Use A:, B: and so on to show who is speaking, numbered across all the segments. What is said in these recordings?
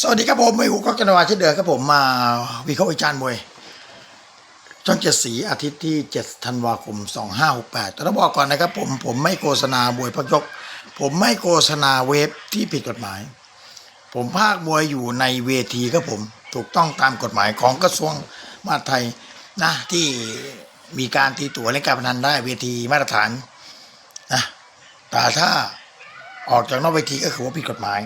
A: สวัสดีครับผมไม่หูก็กันวาเช่นเดิมครับผมมาวิเคราะห์วิจารณ์มวยช่องเจ็ดสีอาทิตย์ที่7ธันวาคม2568แต่ต้องบอกก่อนนะครับผมผมไม่โฆษณามวยพักยก ผมไม่โฆษณาเว็บที่ผิดกฎหมาย ผมภาคมวยอยู่ในเวทีครับผมถูกต้องตามกฎหมายของกระทรวงมหาดไทยนะที่มีการตีตั๋วเล่นการพนันได้เวทีมาตรฐานนะแต่ถ้าออกจากนอกเวทีก็คือว่าผิดกฎหมาย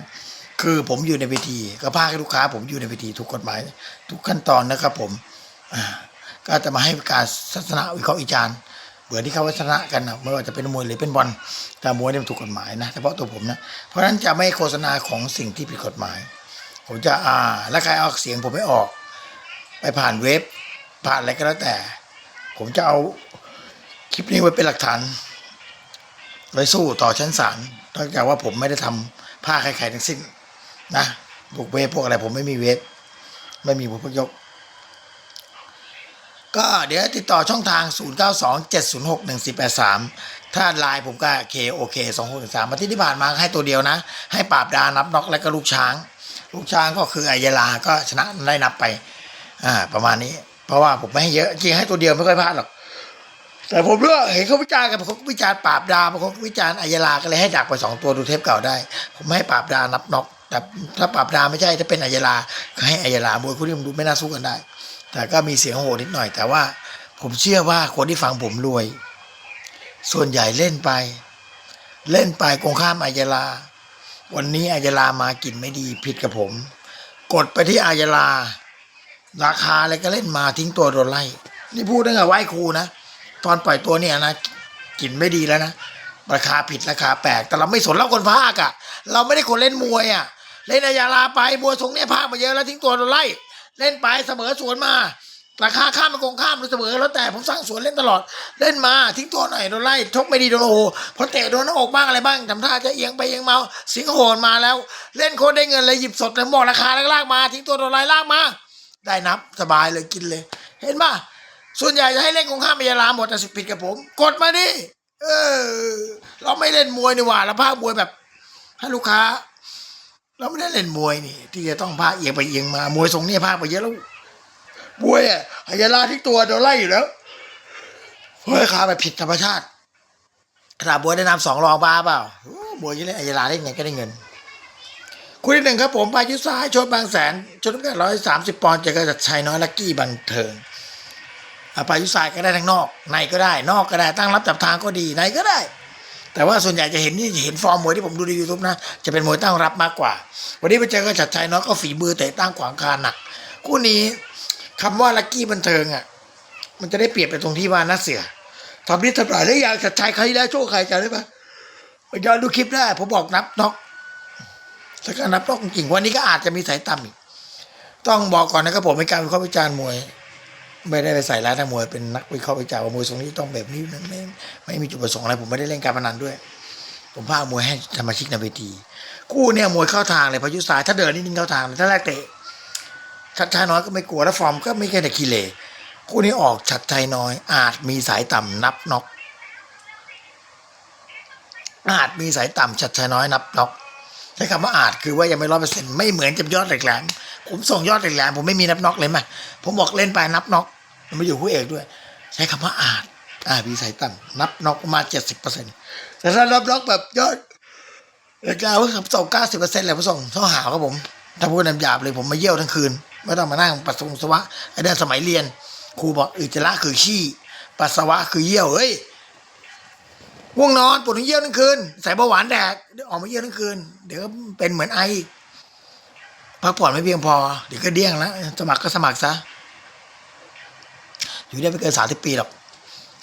A: คือผมอยู่ในเวทีก็ภาคให้ลูกค้า ผมอยู่ในเวทีถูกกฎหมาย ทุกขั้นตอนนะครับผมก็จะมาให้การทัศนะวิเคราะห์วิจารณ์เหมือนที่เขาวัฒนะกันนะไม่ว่าจะเป็นมวยหรือเป็นบอลแต่มวยเนี่ยมันถูกกฎหมายนะเฉพาะตัวผมนะเพราะฉะนั้นจะไม่โฆษณาของสิ่งที่ผิดกฎหมาย ผมจะอ่าแล้วใครเอาเสียงผมไม่ออก ไปผ่านเว็บ ผ่านอะไรก็แล้วแต่ ผมจะเอาคลิปนี้ไว้เป็นหลักฐานไว้สู้ต่อชั้นศาลนอกจากว่าผมไม่ได้ทำผ้าใครๆทั้งสิ้น นะพวกเวฟพวกอะไรผมไม่มีเวฟไม่มีพวกยก ก็เดี๋ยวติดต่อช่องทาง 0 9 2 7 0 6 1 4 8 3 ถ้าไลน์ผมก็ KOK 2 6 1 3มาที่ที่ผ่านมาให้ตัวเดียวนะ ให้ปราบดานับน็อกและก็ลูกช้าง ลูกช้างก็คือไอยาลาก็ชนะได้นับไป อ่า ประมาณนี้ เพราะว่าผมไม่ให้เยอะ จริงให้ตัวเดียวไม่ค่อยพลาดหรอกแต่ผมเลือกเห็นเขาวิจารณ์กันบางคนก็วิจารณ์ปราบดาบางคนก็วิจารณ์อายาลาก็เลยให้ดักไปสองตัวดูเทปเก่าได้ ผมไม่ให้ปราบดานับน็อก แต่ถ้าปราบดาไม่ใช่ถ้าเป็นอายาลาก็ให้อายาลามวยคู่นี้มันดูไม่น่าสู้กันได้ แต่ก็มีเสียงโหนิดหน่อย แต่ว่าผมเชื่อว่าคนที่ฟังผมรวย ส่วนใหญ่เล่นไป เล่นไปกงข้ามอายาลา วันนี้อายาลามากินไม่ดีผิดกับผม กดไปที่อายาลา ราคาอะไรก็เล่นมาทิ้งตัวโดนไล่นี่พูดตั้งแต่ไหว้ครูนะตอนปล่อยตัวเนี่ยนะกินไม่ดีแล้วนะราคาผิดราคาแปลกแต่เราไม่สนเราคนภาคอะเราไม่ได้คนเล่นมวยอะ เล่นอายาลาไปมวยทรงเนี่ยภาคมาเยอะแล้วทิ้งตัวโดนไล่ เล่นไปเสมอสวนมาราคาข้ามมันคงข้ามหรือเสมอแล้วแต่ผมสั่งสวนเล่นตลอดเล่นมาทิ้งตัวหน่อยโดนไล่ชกไม่ดีโดนโอ้โหพอเตะโดนหน้าอกบ้างอะไรบ้างทำท่าจะเอียงไปเอียงมาสิงโหนมาแล้ว เล่นโคตรได้เงินเลยหยิบสดเลยบอกราคาแล้วลากมา ทิ้งตัวโดนไล่ลากมา ได้นับสบายเลยกินเลย เห็นป่ะส่วนใหญ่จะให้เล่นกงข้ามพยาลาหมดแต่สิผิดกับผม กดมาดิเออ เราไม่เล่นมวยนี่หว่าเราภาคมวยแบบให้ลูกค้า เราไม่ได้เล่นมวยนี่ ที่จะต้องภาเอียงไปเอียงมามวยทรงนี้ภาไปเยอะแล้วมวยอะพยาลาที่ตัวโดนไล่อยู่แล้วเฮ้ยขาไปผิดธรรมชาติขนาดบวยได้นำสองรองบาเปล่าบวยจะเล่นอายาลาได้ไงก็ได้เงินคู่ที่หนึ่งครับผมพายุซ้ายชนบางแสนชนน้ำหนักร้อยสามสิบปอนด์เจอกับจัดชัยน้อยลักกี้บันเทิงอาปายุสายก็ได้ทั้งนอก ในก็ได้ นอกก็ได้ตั้งรับจับทางก็ดีในก็ได้ แต่ว่าส่วนใหญ่จะเห็นนี่เห็นฟอร์มมวยที่ผมดูในยูทูบนะ จะเป็นมวยตั้งรับมากกว่า วันนี้ไปเจอกับชัดชัยน้อยก็ฝีมือเตะตั้งขวางคาหนัก คู่นี้คำว่าลักกี้บันเทิงอะ มันจะได้เปรียบไปตรงที่ว่านัดเสือทำนิดทำหน่อยแล้วอย่างชัดชัยใครแล้วโชคใครจำได้ปะไปย้อนดูคลิปได้ผมบอกนับน็อกแล้วก็นับน็อกจริงวันนี้ก็อาจจะมีสายต่ำอีกต้องบอกก่อนนะครับผมเป็นการวิเคราะห์วิจารณ์มวย ไม่ได้ไปใส่ร้ายทางมวยเป็นนักวิเคราะห์วิจารณ์ว่ามวยทรงนี้ต้องแบบนี้ไม่ไม่ไม่มีจุดประสงค์อะไรผมไม่ได้เล่นการพนันด้วย ผมพามวยให้สมาชิกในเวทีคู่เนี่ยมวยเข้าทางเลยพายุสายถ้าเดินนี่นิ่งเข้าทางถ้าแรกเตะชัดชัยน้อยก็ไม่กลัวแล้วฟอร์มก็ไม่แค่แต่คีเลคู่นี้ออกชัดชัยน้อย อาจมีสายต่ำนับน็อกอาจมีสายต่ำชัดชัยน้อยนับน็อกใช้คำว่าอาจคือว่ายังไม่ร้อยเปอร์เซ็นต์ไม่เหมือนกับยอดเหล็กแหลม ผมส่งยอดเหล็กแหลมผมไม่มีนับน็อกเลยมั้ยผมบอกเล่นไปนับน็อกมันไม่อยู่คู่เอกด้วย ใช้คำว่าอาจอาจมีสายต่ำนับน็อกประมาณเจ็ดสิบเปอร์เซ็นต์แต่ถ้านับน็อกแบบยอดเหล็กแหลมผมส่งเก้าสิบเปอร์เซ็นต์เลยผมส่งเท่าหาครับผมถ้าพูดน้ำหยาบเลยผมมาเยี่ยวทั้งคืนไม่ต้องมานั่งปัสสาวะไอ้เดินสมัยเรียนครูบอกอุจจาระคือขี้ปัสสาวะคือเยี่ยวเฮ้ยง่วงนอนปวดหัวเยี่ยวทั้งคืนใส่เบาหวานแดกเดี๋ยวออกมาเยี่ยวทั้งคืน เดี๋ยวเป็นเหมือนไอ พักผ่อนไม่เพียงพอเดี๋ยวก็เดี้ยงแล้วสมัครก็สมัครซะอยู่ได้ไม่เกินสามสิบปีหรอก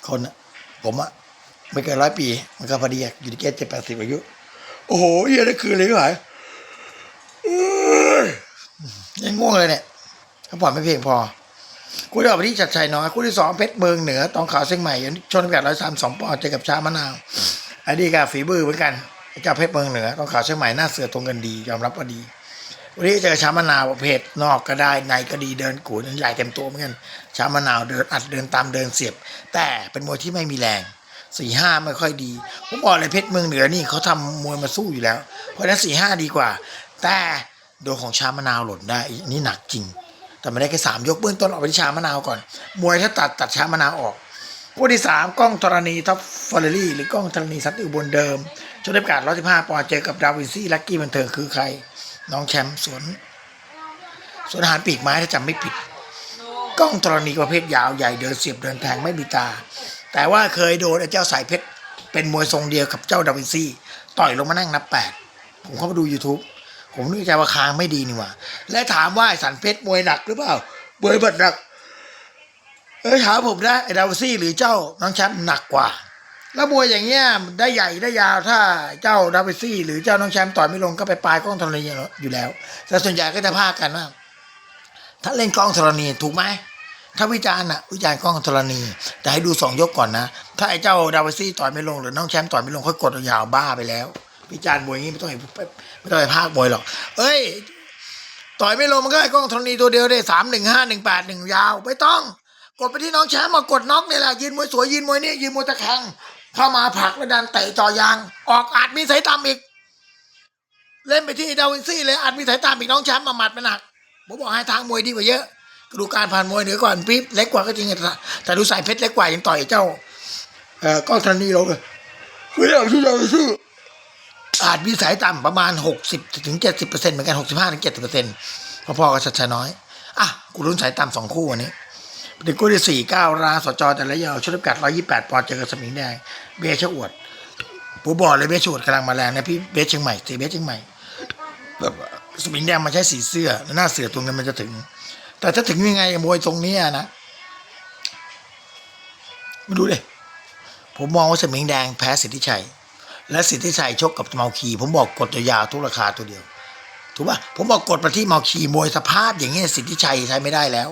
A: คนผมอะไม่เกินร้อยปี มันก็พอดีอยู่ที่เกณเจ็ดแปดสิบอายุ โอ้โหเยี่ยทั้คืนเลยหายยังง่วงเลยเนี่ยพักผ่อนไม่เพียงพอคู่ที่ออกไปที่จัดชัยน้อยคู่ที่สองเพชรเมืองเหนือตองขาวเชียงใหม่ชนกันร้อยสามสองปอนด์เจอกับชามะนาวอันนี้ก็ฝีมือเหมือนกันเจ้าเพชรเมืองเหนือตองขาวเชียงใหม่หน้าเสือตรงกันดียอมรับว่าดี วันนี้เจอชามะนาวประเภทนอกก็ได้ในก็ดีเดินกูนใหญ่เต็มตัวเหมือนกันชามะนาวเดินอัดเดินตามเดินเสียบ แต่เป็นมวยที่ไม่มีแรงสี่ห้าไม่ค่อยดีผมบอกเลยเพชรเมืองเหนือนี่เขาทำมวยมาสู้อยู่แล้ว เพราะฉะนั้นสี่ห้าดีกว่า แต่โดนของชามะนาวหล่นได้นนี้หนักจริง แต่ไม่ได้แค่สามยกเบื้องต้นออกไปที่ชามะนาวก่อน มวยถ้าตัดตัดชามะนาวออกคู่ที่สามกล้องธรณีท็อปฟอร์เรี่หรือกล้องธรณีสัตว์อุบลเดิมชนได้ประกาศ115ปอนด์เจอกับดาวินซี่ลักกี้บันเทิงคือใคร น้องแชมป์สวนสวนอาหารปีกไม้ถ้าจำไม่ผิดกล้องธรณีประเภทยาวใหญ่เดินเสียบเดินแทงไม่มีตา แต่ว่าเคยโดนไอ้เจ้าสายเพชรเป็นมวยทรงเดียวกับเจ้าดาวินซี่ต่อยลงมานั่งนับแปดผมเข้ามาดู YouTube ผมนึกใจว่าคางไม่ดีนี่หว่า และถามว่าไอ้สันเพชรมวยหนักหรือเปล่ามวยบัดหนักเอ้ยถามผมนะไอ้ดาวินซี่หรือเจ้าน้องแชมป์หนักกว่า แล้วมวยอย่างเงี้ยได้ใหญ่ได้ยาวถ้าเจ้าดาวินซี่ หรือเจ้าน้องแชมป์ต่อยไม่ลงก็ไปปลายกล้องธรณีอยู่แล้ว แต่ส่วนใหญ่ก็จะพากันว่าถ้าเล่นกล้องธรณีถูกไหมถ้าวิจารณ์อะวิจารณ์กล้องธรณี แต่ให้ดูสองยกก่อนนะ ถ้าไอ้เจ้าดาวซี่ต่อยไม่ลงหรือน้องแชมป์ต่อยไม่ลงค่อยกดยาวบ้าไปแล้ว วิจารณ์มวยอย่างนี้ไม่ต้องไปไม่ต้องไปพากมวยหรอก เอ้ย ต่อยไม่ลงมันก็ไอ้กล้องธรณีตัวเดียวได้สามหนึ่งห้าหนึ่งแปดหนึ่งยาว ไม่ต้อง กดไปที่น้องแชมป์มากดน็อกนี่แหละยืนมวยสวยยืนมวยนี่ยืนมวยตะแคง เข้ามาผักแล้วดันเตะจ่อยาง ออกอาจมีสายตามอีก เล่นไปที่ดาวินซี่เลยอาจมีสายตามอีกน้องแชมป์มาหมัดมันหนักผมบอกให้ทางมวยดีกว่าเยอะกระดูการผ่านมวยเหนือกว่าปี๊บเล็กกว่าก็จริงแต่ดูสายเพชรเล็กกว่ายังต่อยเจ้าเอ่อกล้องธรณีลงเลยเฮ้ยเอาที่เราชื่ออาจมีสายต่ำประมาณหกสิบถึงเจ็ดสิบเปอร์เซ็นต์เหมือนกันหกสิบห้าถึงเจ็ดสิบเปอร์เซ็นต์พอๆกับชัดชัยน้อย อะ กูรุ้นสายต่ำสองคู่วันนี้ เป็นคู่ที่สี่เก้าราสจแต่ละยาวชุดกัดร้อยยี่แปดปอนด์เจอกับสมิงแดงเบชอวดผมบอกเลยเบชอวดกำลังมาแรงนะพี่เบียร์เชียงใหม่สีเบียร์เชียงใหม่แบบสมิงแดงมันใช้สีเสื้อหน้าเสือตรงนั้นมันจะถึง แต่ถ้าถึงยังไงมวยตรงนี้นะม่รู้เลยผมมองว่าสมิงแดงแพ้สิทธิชัย และสิทธิชัยชกกับเมาคี ผมบอกกดตัวยาวทุกราคาตัวเดียว ถูกป่ะผมบอกกดมาที่เมาคีมวยสภาพอย่างเงี้ยสิทธิชัยใช้ไม่ได้แล้ว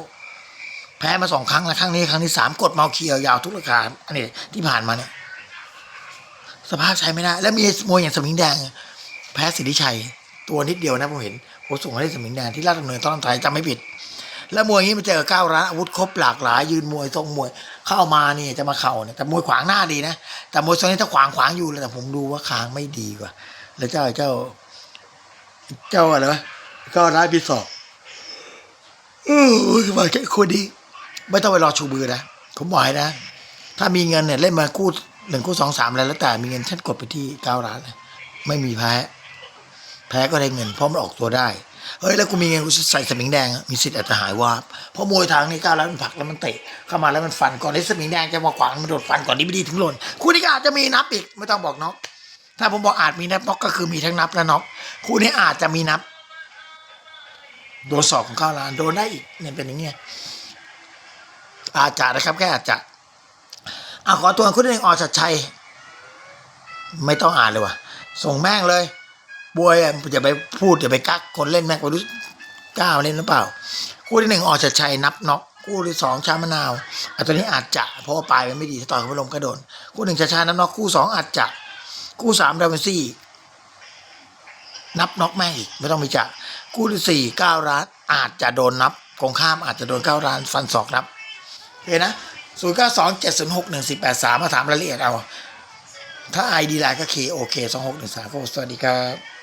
A: แพ้มาสองครั้งแล้วครั้งนี้ครั้งที่สามกดเมาคียาวทุกราคาอันนี้ที่ผ่านมาเนี่ย สภาพใช้ไม่ได้ แล้วมีมวยอย่างสมิงแดง แพ้สิทธิชัย ตัวนิดเดียวนะผมเห็นผมส่งให้สมิงแดงที่ราชดำเนินตอนไทยจำไม่ผิด แล้วมวยอย่างนี้มันเจอเก้าร้านอาวุธครบหลากหลาย ยืนมวยทรงมวยเข้ามานี่จะมาเข่าเนี่ยแต่มวยขวางหน้าดีนะแต่มวยทรงนี้ถ้าขวางขวางอยู่เลยแต่ผมดูว่าคางไม่ดีกว่า แล้วเจ้าเจ้า เจ้าอะไรวะเก้าร้านพิศอกเออมาแค่คนดี ไม่ต้องไปรอชูมือนะผมบอกให้นะ ถ้ามีเงินเนี่ยเล่นมาคู่หนึ่งคู่สองสามอะไรแล้วแต่มีเงินฉันกดไปที่เก้าร้านเลยไม่มีแพ้ แพ้ก็ได้เงินเพราะมันออกตัวได้เฮ้ยแล้วกูมีเงินกูใส่สมิงแดงมีสิทธิ์อาจจะหายวาบเพราะมวยทางนี้ก้าวแล้วมันผักแล้วมันเตะเข้ามาแล้วมันฟันก่อนที่สมิงแดงจะมาขวางมันโดดฟันก่อนนี้ไม่ดีถึงหล่นคู่นี้ก็อาจจะมีนับอีกไม่ต้องบอกน็อกถ้าผมบอกอาจมีนับน็อกก็คือมีทั้งนับและน็อกคู่นี้อาจจะมีนับ โดนสอบของก้าวล้านโดนได้อีกเนี่ยเป็นอย่างเงี้ย อาจจะนะครับแค่อาจจะอะขอตัวคุณหนึ่งออชัดชัย ไม่ต้องอ่านเลยว่ะ ส่งแม่งเลยบวยอะอย่าไปพูดอย่าไปกักคนเล่นแม่งไปรู้ก้าวเล่นหรือเปล่า คู่ที่หนึ่งออชัดชัยนับน็อกคู่ที่สองชามะนาวอะตัวนี้อาจจะเพราะว่าปลายมันไม่ดีต่อยเขาไม่ลงก็โดนคู่หนึ่งชาชานับน็อกคู่สองอาจจะคู่สามดาวินซี่นับน็อกแม่งอีกไม่ต้องมีจะคู่ที่สี่ก้าวร้านอาจจะโดนนับคงข้ามอาจจะโดนก้าวร้านฟันศอกนับ เคนะศูนย์เก้าสองเจ็ดศูนย์หกหนึ่งสี่แปดสามมาถามรายละเอียดเอา ถ้าไอดีไลน์ก็เคโอเคสองหกหนึ่งสามก็สวัสดีครับ